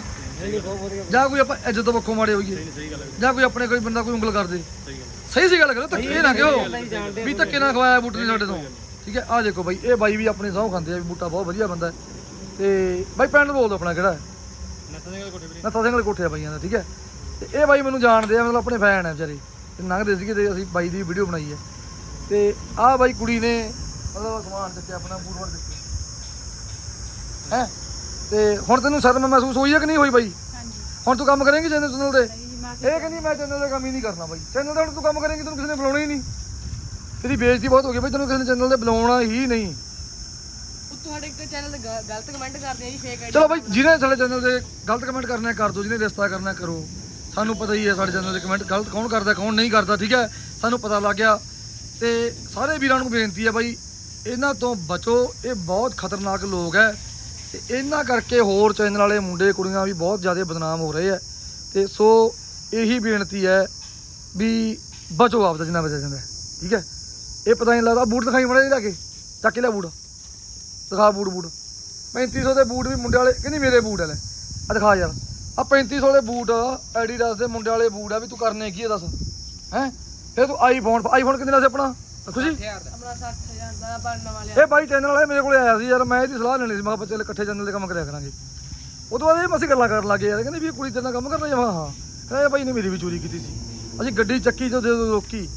S1: ਜਾਂ ਕੋਈ ਆਪਾਂ ਇੱਜ਼ਤ ਪੱਖੋਂ ਮਾੜੇ ਹੋਈਏ।
S5: ਨਹੀਂ ਸਹੀ ਗੱਲ ਹੈ
S1: ਜਾਂ ਕੋਈ ਆਪਣੇ ਕੋਈ ਬੰਦਾ ਕੋਈ ਉਂਗਲ ਕਰਦੇ।
S5: ਸਹੀ ਗੱਲ ਹੈ।
S1: ਸਹੀ ਸੀ ਗੱਲ ਕਰੋ ਧੱਕੇ ਨਾ ਕਿਉਂ ਵੀ ਧੱਕੇ ਨਾ ਖਵਾਇਆ ਬੂਟੇ ਨੇ ਸਾਡੇ ਤੋਂ। ਠੀਕ ਹੈ ਆਹ ਦੇਖੋ ਬਾਈ ਇਹ ਬਾਈ ਵੀ ਆਪਣੇ ਸਹੁੰ ਖਾਂਦੇ ਆ ਵੀ ਬੂਟਾ ਬਹੁਤ ਵਧੀਆ ਬੰਦਾ ਹੈ। ਤੇ ਬਾਈ ਪਿੰਡ ਬੋਲ ਦੋ ਆਪਣਾ ਕਿਹੜਾ ਹੈ?
S5: ਨੱਥਾ ਸਿੰਘ ਕੋਠੇ ਵੀਰੇ।
S1: ਨੱਥਾ ਸਿੰਘ ਦੇ ਕੋਠੇ ਆ ਬਾਈਆਂ ਦਾ ਠੀਕ ਹੈ? ਤੇ ਇਹ ਬਾਈ ਮੈਨੂੰ ਜਾਣਦੇ ਆ ਮਤਲਬ ਆਪਣੇ ਫੈਨ ਆ ਵਿਚਾਰੇ। ਤੇ ਲੰਘਦੇ ਸੀਗੇ ਤੇ ਅਸੀਂ ਬਾਈ ਦੀ ਵੀਡੀਓ ਬਣਾਈ ਹੈ। ਤੇ ਆਹ ਬਾਈ ਕੁੜੀ ਨੇ ਮਤਲਬ ਸਮਾਨ ਦਿੱਤੇ ਆਪਣਾ ਬੂਟ ਵੜ ਦਿੱਤੇ ਹੈ? ਤੇ ਹੁਣ ਤੈਨੂੰ ਸ਼ਰਮ ਮਹਿਸੂਸ ਹੋਈ ਹੈ ਕਿ ਨਹੀਂ ਹੋਈ ਬਾਈ?
S2: ਹਾਂਜੀ।
S1: ਹੁਣ ਤੂੰ ਕੰਮ ਕਰੇਂਗੀ ਚੈਨਲ ਚੈਨਲ ਤੇ?
S2: ਨਹੀਂ ਜੀ ਮੈਂ
S1: ਇਹ ਕਹਿੰਦੀ ਮੈਂ ਚੈਨਲ ਤੇ ਕੰਮ ਹੀ ਨਹੀਂ ਕਰਨਾ ਬਾਈ। ਚੈਨਲ ਹੁਣ ਤੂੰ ਕੰਮ ਕਰੇਂਗੀ ਤੈਨੂੰ ਕਿਸੇ ਨੇ ਬੁਲਾਉਣਾ ਹੀ ਨਹੀਂ। ਤੇਰੀ ਬੇਇੱਜ਼ਤੀ ਬਹੁਤ ਹੋ ਗਈ ਬਾਈ ਤੈਨੂੰ ਕਿਸੇ ਨੇ ਚੈਨਲ ਤੇ ਬੁਲਾਉਣਾ ਹੀ ਨਹੀਂ।
S4: ਤੁਹਾਡੇ ਇੱਕ ਚੈਨਲ ਤੇ ਗ- ਗਲਤ ਕਮੈਂਟ ਕਰਦੇ ਆ ਜੀ ਫੇਕ ਆਈਡੀ
S1: ਚਲੋ ਬਾਈ ਜਿਹਨੇ ਸਾਡੇ ਚੈਨਲ ਤੇ ਗਲਤ ਕਮੈਂਟ ਕਰਨਾ ਹੈ ਕਰ ਦਿਓ ਜਿਹਨੇ ਰਿਸ਼ਤਾ ਕਰਨਾ ਹੈ ਕਰੋ। ਸਾਨੂੰ ਪਤਾ ਹੀ ਹੈ ਸਾਡੇ ਚੈਨਲ ਤੇ ਕਮੈਂਟ ਗਲਤ ਕੌਣ ਕਰਦਾ ਕੌਣ ਨਹੀਂ ਕਰਦਾ ਠੀਕ ਹੈ? ਸਾਨੂੰ ਪਤਾ ਲੱਗ ਗਿਆ। ਤੇ ਸਾਰੇ ਵੀਰਾਂ ਨੂੰ ਬੇਨਤੀ ਹੈ ਬਾਈ ਇਹਨਾਂ ਤੋਂ ਬਚੋ ਇਹ ਬਹੁਤ ਖਤਰਨਾਕ ਲੋਕ ਹੈ। ਤੇ ਇਹਨਾਂ ਕਰਕੇ ਹੋਰ ਚੈਨਲ ਵਾਲੇ ਮੁੰਡੇ ਕੁੜੀਆਂ ਵੀ ਬਹੁਤ ਜ਼ਿਆਦਾ ਬਦਨਾਮ ਹੋ ਰਹੇ ਆ ਤੇ ਸੋ ਇਹੀ ਬੇਨਤੀ ਹੈ ਵੀ ਬਚੋ ਆਪਦਾ ਜਿੰਨਾ ਬਚਿਆ ਜਾਂਦਾ ਹੈ, ਠੀਕ ਹੈ? ਇਹ ਪਤਾ ਨਹੀਂ ਲੱਗਦਾ ਬੂਟ ਦਿਖਾਈ ਮੜਾ ਜਾ ਕੇ ਚੱਕ ਕੇ ਲਿਆ ਬੂਟ। ਦਿਖਾ ਬੂਟ ਬੂਟ। 3500 ਦੇ ਬੂਟ ਵੀ ਮੁੰਡੇ ਵਾਲੇ ਕਹਿੰਦੀ ਮੇਰੇ ਬੂਟ ਆ ਲੈ ਆ ਦਿਖਾ ਯਾਰ। ਆ 3500 ਦੇ ਬੂਟ ਐਡੀਡਾਸ ਦੇ ਮੁੰਡੇ ਵਾਲੇ ਬੂਟ ਆ ਵੀ ਤੂੰ ਕਰਨੇ ਕੀ ਆ ਦੱਸ। ਹੈ? ਫਿਰ ਤੂੰ ਆਈਫੋਨ ਆਈਫੋਨ ਕਿੰਨੇ ਦਾ ਸੀ ਆਪਣਾ? ਦੱਸੋ ਜੀ।
S3: ਦਾ।
S4: ਆਪਣਾ 60000 ਦਾ ਬਣਨ ਵਾਲਿਆ
S1: ਇਹ ਬਾਈ ਚੈਨਲ ਵਾਲੇ ਮੇਰੇ ਕੋਲੇ ਆਇਆ ਸੀ ਯਾਰ ਮੈਂ ਇਹਦੀ ਸਲਾਹ ਲੈਣੀ ਸੀ। ਮੈਂ ਕਿਹਾ ਬੱਚੇ ਇਕੱਠੇ ਚੈਨਲ ਤੇ ਕੰਮ ਕਰਿਆ ਕਰਾਂਗੇ। ਉਹ ਤੋਂ ਬਾਅਦ ਇਹ ਅਸੀਂ ਗੱਲਾਂ ਕਰਨ ਲੱਗੇ ਯਾਰ ਕਹਿੰਦੇ ਵੀ ਇਹ ਕੁੜੀ ਤੇਰੇ ਨਾਲ ਕੰਮ ਕਰਨਾ ਹਾਂ ਹਾਂ। ਕਹਿੰਦਾ ਬਾਈ ਨੇ ਮੇਰੀ ਵੀ ਚੋਰੀ ਕੀਤੀ ਸੀ। ਅਸੀਂ ਗੱਡੀ ਚੱਕੀ ਤੋਂ ਦੇ ਦੋ ਰੋਕੀ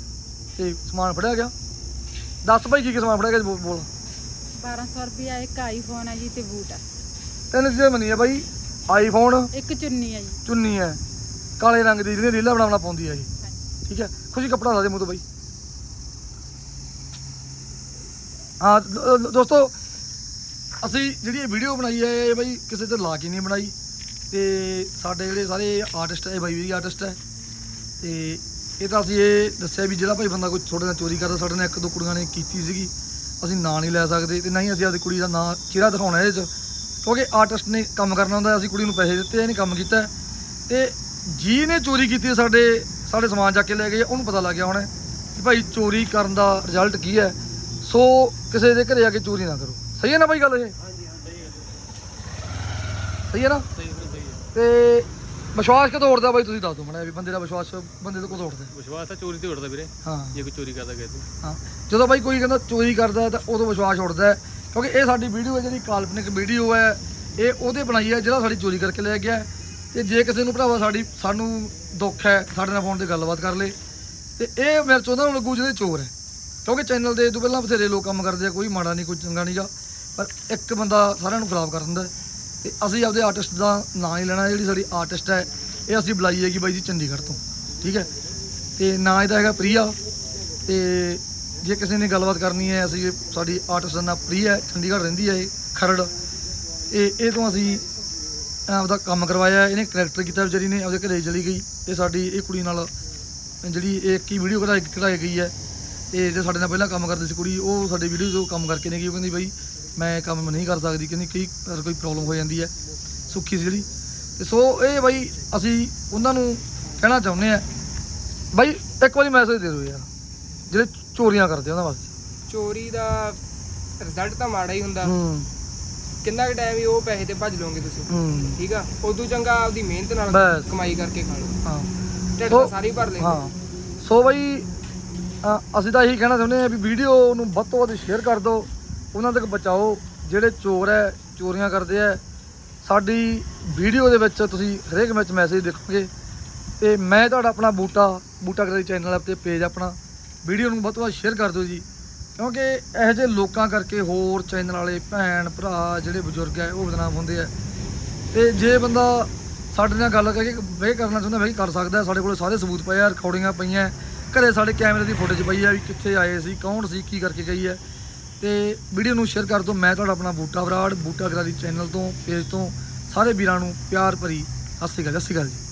S1: ਤੇ ਸਮਾਨ ਫੜਿਆ ਗਿਆ। ਦੱਸ ਬਾਈ ਕੀ ਕੀ ਸਮਾਨ ਫੜਿਆ ਗਿਆ ਬੋਲ- ਬੋਲ।
S2: 1200 ਰੁਪਿਆ ਇੱਕ ਆਈਫੋਨ ਹੈ ਜੀ ਤੇ ਬੂਟ ਹੈ
S1: ਤਿੰਨ ਚੀਜ਼ਾਂ ਮੰਨੀ ਆ ਬਾਈ ਆਈਫੋਨ
S2: ਇੱਕ ਚੁੰਨੀ ਹੈ ਜੀ।
S1: ਚੁੰਨੀ ਹੈ। ਕਾਲੇ ਰੰਗ ਦੀ ਜਿਹਨੇ ਰੀਲਾਂ ਬਣਾਉਣਾ ਪਾਉਂਦੀ ਹੈ ਇਹ। ਠੀਕ ਹੈ? ਖੁਸ਼ੀ ਕੱਪੜਾ ਲਾ ਦੇ ਮੂੰਹ ਤੋਂ ਬਾਈ। ਹਾਂ ਦੋਸਤੋ ਅਸੀਂ ਜਿਹੜੀ ਇਹ ਵੀਡੀਓ ਬਣਾਈ ਹੈ ਇਹ ਬਾਈ ਕਿਸੇ ਤੇ ਲਾ ਕੇ ਨਹੀਂ ਬਣਾਈ। ਤੇ ਸਾਡੇ ਜਿਹੜੇ ਸਾਰੇ ਆਰਟਿਸਟ ਹੈ ਬਾਈ ਵੀ ਆਰਟਿਸਟ ਹੈ। ਤੇ ਇਹ ਤਾਂ ਅਸੀਂ ਇਹ ਦੱਸਿਆ ਵੀ ਜਿਹੜਾ ਭਾਈ ਬੰਦਾ ਕੋਈ ਤੁਹਾਡੇ ਨਾਲ ਚੋਰੀ ਕਰਦਾ ਸਾਡੇ ਨਾਲ ਇੱਕ ਦੋ ਕੁੜੀਆਂ ਨੇ ਕੀਤੀ ਸੀਗੀ। ਅਸੀਂ ਨਾਂ ਨਹੀਂ ਲੈ ਸਕਦੇ ਤੇ ਨਹੀਂ ਅਸੀਂ ਆਪਦੀ ਕੁੜੀ ਦਾ ਨਾਂ ਚਿਹਰਾ ਦਿਖਾਉਣਾ ਇਹਦੇ 'ਚ। ਕਿਉਂਕਿ ਆਰਟਿਸਟ ਨੇ ਕੰਮ ਕਰਨਾ ਹੁੰਦਾ ਅਸੀਂ ਕੁੜੀ ਨੂੰ ਪੈਸੇ ਦਿੱਤੇ ਇਹਨੇ ਕੰਮ ਕੀਤਾ। ਤੇ ਜਿਹਨੇ ਚੋਰੀ ਕੀਤੀ ਹੈ ਸਾਡੇ ਸਾਡੇ ਸਮਾਨ ਚੱਕ ਕੇ ਲੈ ਗਏ ਉਹਨੂੰ ਪਤਾ ਲੱਗ ਗਿਆ ਹੁਣ ਕਿ ਭਾਈ ਚੋਰੀ ਕਰਨ ਦਾ ਰਿਜ਼ਲਟ ਕੀ ਹੈ। ਸੋ ਕਿਸੇ ਦੇ ਘਰੇ ਆ ਕੇ ਚੋਰੀ ਨਾ ਕਰੋ। ਸਹੀ ਹੈ ਨਾ ਭਾਈ ਗੱਲ ਇਹ? ਸਹੀ ਹੈ। ਨਾ?
S5: ਹੈ ਹੈ।
S1: ਤੇ ਵਿਸ਼ਵਾਸ ਕਦੋਂ ਉੜਦਾ ਬਾਈ ਤੁਸੀਂ ਦੱਸ ਦਿਓ ਮੜਾ ਵੀ ਬੰਦੇ ਦਾ ਵਿਸ਼ਵਾਸ ਬੰਦੇ ਤੋਂ ਕਦੋਂ ਉੜਦਾ
S5: ਵਿਸ਼ਵਾਸ ਤਾਂ ਚੋਰੀ ਤੇ ਉੱਠਦਾ ਵੀਰੇ।
S1: ਹਾਂ।
S5: ਜੇ ਕੋਈ ਚੋਰੀ ਕਰਦਾ ਤੂੰ।
S1: ਹਾਂ। ਜਦੋਂ ਬਾਈ ਕੋਈ ਕਹਿੰਦਾ ਚੋਰੀ ਕਰਦਾ ਤਾਂ ਉਦੋਂ ਵਿਸ਼ਵਾਸ ਉੱਠਦਾ ਕਿਉਂਕਿ ਇਹ ਸਾਡੀ ਵੀਡੀਓ ਹੈ ਜਿਹੜੀ ਕਾਲਪਨਿਕ ਵੀਡੀਓ ਹੈ ਇਹ ਉਹਦੇ ਬਣਾਈ ਹੈ ਜਿਹੜਾ ਸਾਡੀ ਚੋਰੀ ਕਰਕੇ ਲੈ ਗਿਆ। ਤੇ ਜੇ ਕਿਸੇ ਨੂੰ ਭਰਾਵਾ ਸਾਡੀ ਸਾਨੂੰ ਦੁੱਖ ਹੈ ਸਾਡੇ ਨਾਲ ਫੋਨ ਤੇ ਗੱਲਬਾਤ ਕਰ ਲੇ। ਤੇ ਇਹ ਮੇਰੇ ਚੋਂ ਉਹਨਾਂ ਨੂੰ ਲੱਗੂ ਜਿਹੜੇ ਚੋਰ ਹੈ। ਕਿਉਂਕਿ ਚੈਨਲ ਦੇ ਤੋਂ ਪਹਿਲਾਂ ਬਥੇਰੇ ਲੋਕ ਕੰਮ ਕਰਦੇ ਆ ਕੋਈ ਮਾੜਾ ਨਹੀਂ ਕੋਈ ਚੰਗਾ ਨਹੀਂਗਾ ਪਰ ਇੱਕ ਬੰਦਾ ਸਾਰਿਆਂ ਨੂੰ ਖਰਾਬ ਕਰ ਦਿੰਦਾ। ਤੇ ਅਸੀਂ ਆਪਦੇ ਆਰਟਿਸਟ ਦਾ ਨਾਂ ਹੀ ਲੈਣਾ, ਜਿਹੜੀ ਸਾਡੀ ਆਰਟਿਸਟ ਹੈ, ਇਹ ਅਸੀਂ ਬੁਲਾਈ ਹੈਗੀ ਬਾਈ ਜੀ ਚੰਡੀਗੜ੍ਹ ਤੋਂ, ਠੀਕ ਹੈ? ਤੇ ਨਾਂ ਇਹਦਾ ਹੈਗਾ ਪ੍ਰੀਆ, ਤੇ ਜੇ ਕਿਸੇ ਨੇ ਗੱਲਬਾਤ ਕਰਨੀ ਹੈ, ਅਸੀਂ ਸਾਡੀ ਆਰਟਿਸਟ ਦਾ ਨਾਮ ਪ੍ਰੀਆ ਹੈ ਚੰਡੀਗੜ੍ਹ ਰਹਿੰਦੀ ਹੈ ਇਹ, ਖਰੜ। ਇਹ ਇਹ ਤੋਂ ਅਸੀਂ ਆਪਦਾ ਕੰਮ ਕਰਵਾਇਆ, ਇਹਨੇ ਕਰੈਕਟਰ ਕੀਤਾ ਵਿਚਾਰੀ ਨੇ, ਆਪਦੇ ਘਰੇ ਚਲੀ ਗਈ ਇਹ ਸਾਡੀ ਇਹ ਕੁੜੀ ਨਾਲ ਜਿਹੜੀ ਇਹ ਇੱਕ ਹੀ ਵੀਡੀਓ ਕਢਾਈ ਕਢਾਈ ਗਈ ਹੈ ਇਹ ਜੇ ਸਾਡੇ ਨਾਲ ਪਹਿਲਾਂ ਕੰਮ ਕਰਦੀ ਸੀ ਕੁੜੀ, ਉਹ ਸਾਡੇ ਵੀਡੀਓ ਤੋਂ ਕੰਮ ਕਰਕੇ ਨੇ ਗਈ, ਉਹ ਕਹਿੰਦੀ ਬਈ ਮੈਂ ਇਹ ਕੰਮ ਨਹੀਂ ਕਰ ਸਕਦੀ ਕਹਿੰਦੀ ਕਈ ਵਾਰ ਕੋਈ ਪ੍ਰੋਬਲਮ ਹੋ ਜਾਂਦੀ ਹੈ ਸੁੱਖੀ ਸੀ ਜਿਹੜੀ। ਤੇ ਸੋ ਇਹ ਬਈ ਅਸੀਂ ਉਹਨਾਂ ਨੂੰ ਕਹਿਣਾ ਚਾਹੁੰਦੇ ਆ ਬਈ ਇੱਕ ਵਾਰੀ ਮੈਸੇਜ ਦੇ ਦਿਓ ਯਾਰ ਜਿਹੜੇ ਚੋਰੀਆਂ ਕਰਦੇ ਉਹਨਾਂ ਵਾਸਤੇ।
S3: ਚੋਰੀ ਦਾ ਰਿਜ਼ਲਟ ਤਾਂ ਮਾੜਾ ਹੀ ਹੁੰਦਾ।
S1: ਹੂੰ।
S3: ਕਿੰਨਾ ਕੁ ਟਾਈਮ ਹੀ ਉਹ ਪੈਸੇ ਤੇ ਭੱਜ ਲਓਗੇ ਤੁਸੀਂ।
S1: ਹੂੰ।
S3: ਠੀਕ ਆ? ਉਦੋਂ ਚੰਗਾ ਆਪਦੀ ਮਿਹਨਤ ਨਾਲ
S1: ਬਸ।
S3: ਕਮਾਈ ਕਰਕੇ ਖਾ ਲਓ।
S1: ਹਾਂ।
S3: ਢਿੱਡ
S1: ਸੋ-
S3: ਸਾਰੇ ਭਰ ਲੈਂਦੇ।
S1: ਹਾਂ। ਸੋ ਬਈ ਅ, ਅਸੀਂ ਤਾਂ ਇਹੀ ਕਹਿਣਾ ਚਾਹੁੰਦੇ ਆ ਵੀ ਵੀਡੀਓ ਨੂੰ ਵੱਧ ਤੋਂ ਵੱਧ ਸ਼ੇਅਰ ਕਰ ਦਿਓ। ਉਹਨਾਂ ਤੱਕ ਬਚਾਓ ਜਿਹੜੇ ਚੋਰ ਹੈ, ਚੋਰੀਆਂ ਕਰਦੇ ਹੈ, ਸਾਡੀ ਵੀਡੀਓ ਦੇ ਵਿੱਚ ਤੁਸੀਂ ਹਰੇਕ ਵਿੱਚ ਮੈਸੇਜ ਦੇਖੋਗੇ। ਤੇ ਮੈਂ ਤੁਹਾਡਾ ਆਪਣਾ ਬੂਟਾ ਬੂਟਾ ਕਰਾਈ ਚੈਨਲ ਤੇ ਪੇਜ ਆਪਣਾ ਵੀਡੀਓ ਨੂੰ ਵੱਧ ਤੋਂ ਵੱਧ ਸ਼ੇਅਰ ਕਰ ਦਿਓ ਜੀ। ਕਿਉਂਕਿ ਇਹੋ ਜਿਹੇ ਲੋਕਾਂ ਕਰਕੇ ਹੋਰ ਚੈਨਲ ਵਾਲੇ, ਭੈਣ, ਭਰਾ, ਜਿਹੜੇ ਬਜ਼ੁਰਗ ਹੈ, ਉਹ ਬਦਨਾਮ ਹੁੰਦੇ ਆ ਤੇ ਜੇ ਬੰਦਾ ਸਾਡੇ ਨਾਲ ਗੱਲ ਕਰਕੇ ਵੇ ਕਰਨਾ ਚਾਹੁੰਦਾ ਵੀ ਕਰ ਸਕਦਾ ਸਾਡੇ ਕੋਲ ਸਾਰੇ ਸਬੂਤ ਪਏ ਆ ਰਿਕਾਰਡਿੰਗਾਂ ਪਈਆਂ। ਘਰੇ ਸਾਡੇ ਕੈਮਰੇ ਦੀ ਫੁਟੇਜ ਪਈ ਆ ਵੀ ਕਿੱਥੇ ਆਏ ਸੀ, ਕੌਣ ਸੀ, ਕੀ ਕਰਕੇ ਗਈ ਹੈ। ਤੇ ਵੀਡੀਓ ਨੂੰ ਸ਼ੇਅਰ ਕਰ ਦਿਓ। ਮੈਂ ਤੁਹਾਡਾ ਆਪਣਾ ਬੂਟਾ ਬਰਾੜ ਬੂਟਾ ਗਰਾਰੀ ਚੈਨਲ ਤੋਂ ਪੇਜ ਤੋਂ, ਸਾਰੇ ਵੀਰਾਂ ਨੂੰ ਪਿਆਰ ਭਰੀ ਸਤਿ ਸ਼੍ਰੀ ਅਕਾਲ, ਸਤਿ ਸ਼੍ਰੀ ਅਕਾਲ ਜੀ।